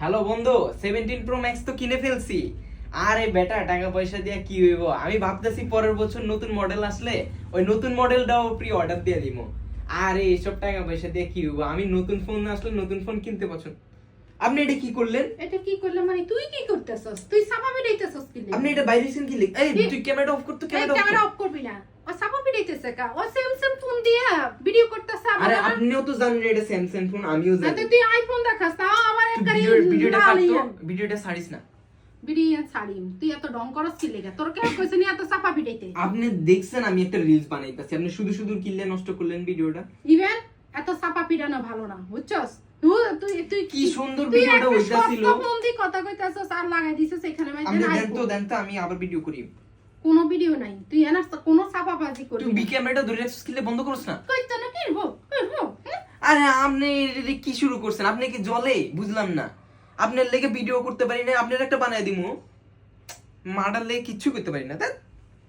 Hello বন্ধু seventeen pro max তো কিনে ফেলছি। আরে বেটা টাকা পয়সা দিয়ে কি হইব? আমি ভাবতেছি পরের বছর নতুন মডেল আসলে ওই নতুন মডেলটাও প্রি অর্ডার দিয়ে দিব আরে এইসব টাকা পয়সা দিয়ে কি হইব? আমি নতুন ফোন আসলে নতুন ফোন কিনতে পছন্দ আপনি এটা কি করলেন? এটা কি করলাম? মানে তুই কি করতেছস? তুই সাপা পিটাইতেছস কি আপনি এটা বাইরে সিন কি লিখ এই তুই ক্যামেরা অফ করতে ক্যামেরা ক্যামেরা অফ অফ করবি না। ও সাপা পিটাইতেছে কা? ও স্যামসাং ফোন দিয়া ভিডিও করতেছে আরে আপনিও তো জানেন এটা স্যামসাং ফোন আমিও জানি। তুই আইফোন দেখাস তাও আমার তুই একটা ভিডিও ভিডিওটা কাট ভিডিওটা ছাড়িস না। ভিডিও ছাড়িম তুই এত ডং করস কি লেগে? তোর কেন কইছে নি এত সাপা পিটাইতে? আপনি দেখছেন আমি একটা রিলস বানাইতেছি। আপনি শুধু শুধু কিনলে নষ্ট করলেন ভিডিওটা? ইভেন এত সাপা পিটানো ভালো না বুঝছস? তুই তুই তুই কি সুন্দর ভিডিওটা একটা হইতাছিল। সপ্তপন্থী কথা কইতাছস আর লাগাই দিছস এখানে আপনি মাইতে দেন তো দেন তো আমি আবার ভিডিও করি। কোনো ভিডিও নাই। তুই এনার কোনো সাপা বাজি তুই করবি বি ক্যামেরাটা ধরে রাখছিস কিলে বন্ধ করছ না? কইতে আরে আপনি কি শুরু করছেন? আপনি কি জলে? বুঝলাম না। আপনার লেগে ভিডিও করতে পারি না, আপনার একটা বানাই দিমু। মার্ডার লেগে কিচ্ছু করতে পারি না তা